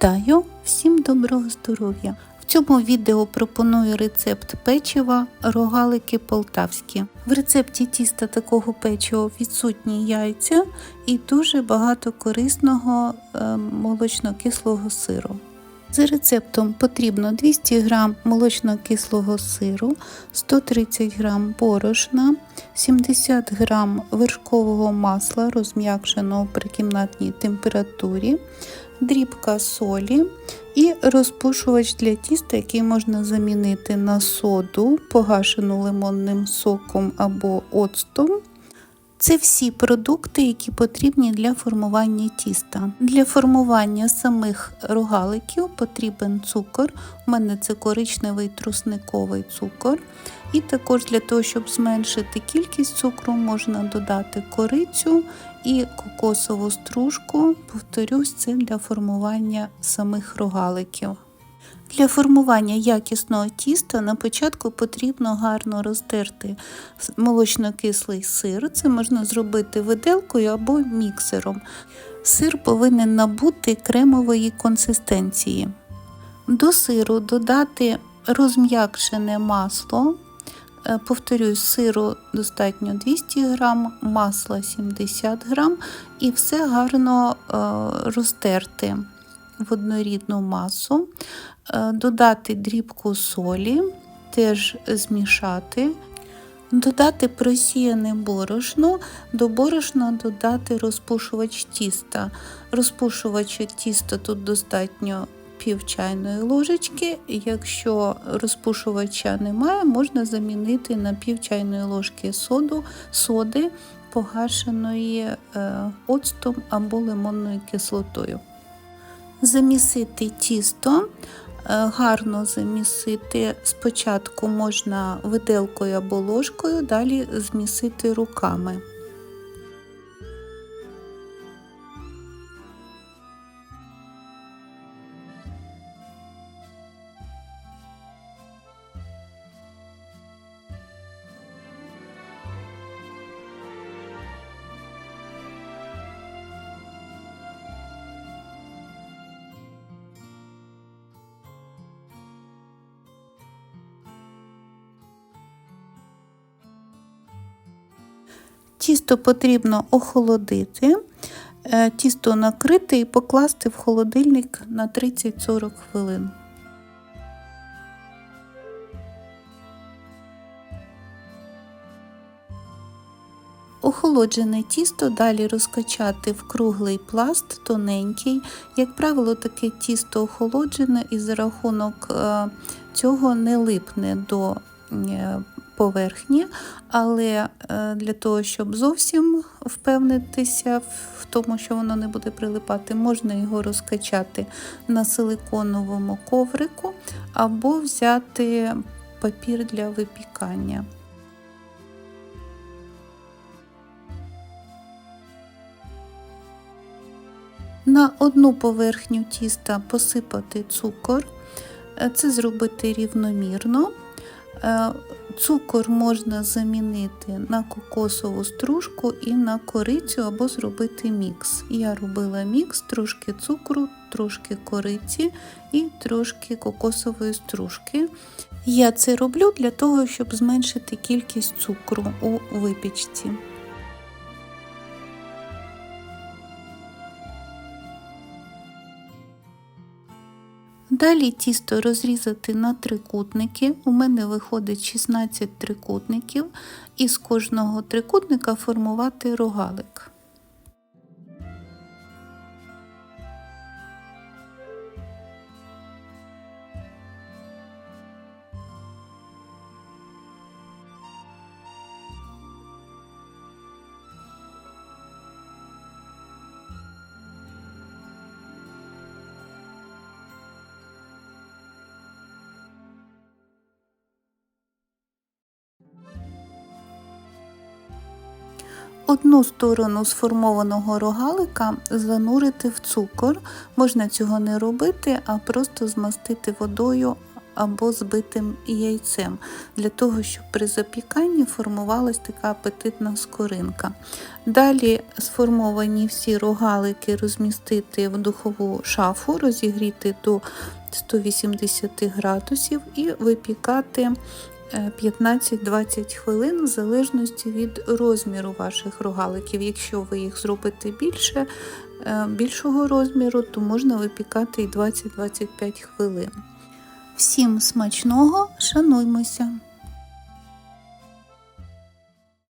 Вітаю! Всім доброго здоров'я! В цьому відео пропоную рецепт печива рогалики полтавські. В рецепті тіста такого печива відсутні яйця і дуже багато корисного е, молочно-кислого сиру. За рецептом потрібно 200 г молочно-кислого сиру, 130 г борошна, 70 г вершкового масла, розм'якшеного при кімнатній температурі, дрібка солі і розпушувач для тіста, який можна замінити на соду, погашену лимонним соком або оцтом. Це всі продукти, які потрібні для формування тіста. Для формування самих рогаликів потрібен цукор. У мене це коричневий трусниковий цукор. І також для того, щоб зменшити кількість цукру, можна додати корицю і кокосову стружку. Повторюсь, це для формування самих рогаликів. Для формування якісного тіста на початку потрібно гарно розтерти молочно-кислий сир. Це можна зробити виделкою або міксером. Сир повинен набути кремової консистенції. До сиру додати розм'якшене масло. Е, Повторюсь, сиру достатньо 200 г, масла 70 г і все гарно е, розтерти в однорідну масу, е, додати дрібку солі, теж змішати. Додати просіяне борошно, до борошна додати розпушувач тіста. Розпушувача тіста тут достатньо пів чайної ложечки. Якщо розпушувача немає, можна замінити на пів чайної ложки соду, соди, погашеної е, оцтом або лимонною кислотою. Замісити тісто, е, гарно замісити. Спочатку можна виделкою або ложкою, далі змісити руками. Тісто потрібно охолодити, е, тісто накрити і покласти в холодильник на 30-40 хвилин. Охолоджене тісто далі розкачати в круглий пласт, тоненький. Як правило, таке тісто охолоджене і за рахунок е, цього не липне до е, поверхні, але е, для того, щоб зовсім впевнитися в тому, що воно не буде прилипати, можна його розкачати на силиконовому коврику або взяти папір для випікання. На одну поверхню тіста посипати цукор, Е, це зробити рівномірно. Е, Цукор можна замінити на кокосову стружку і на корицю або зробити мікс. Я робила мікс, трошки цукру, трошки кориці і трошки кокосової стружки. Я це роблю для того, щоб зменшити кількість цукру у випічці. Далі тісто розрізати на трикутники. У мене виходить 16 трикутників, і з кожного трикутника формувати рогалик. Одну сторону сформованого рогалика занурити в цукор. Можна цього не робити, а просто змастити водою або збитим яйцем, для того, щоб при запіканні формувалась така апетитна скоринка. Далі сформовані всі рогалики розмістити в духову шафу, розігріти до 180 градусів і випікати 15-20 хвилин в залежності від розміру ваших рогаликів. Якщо ви їх зробите більше, е, більшого розміру, то можна випікати і 20-25 хвилин. Всім смачного, шануймося!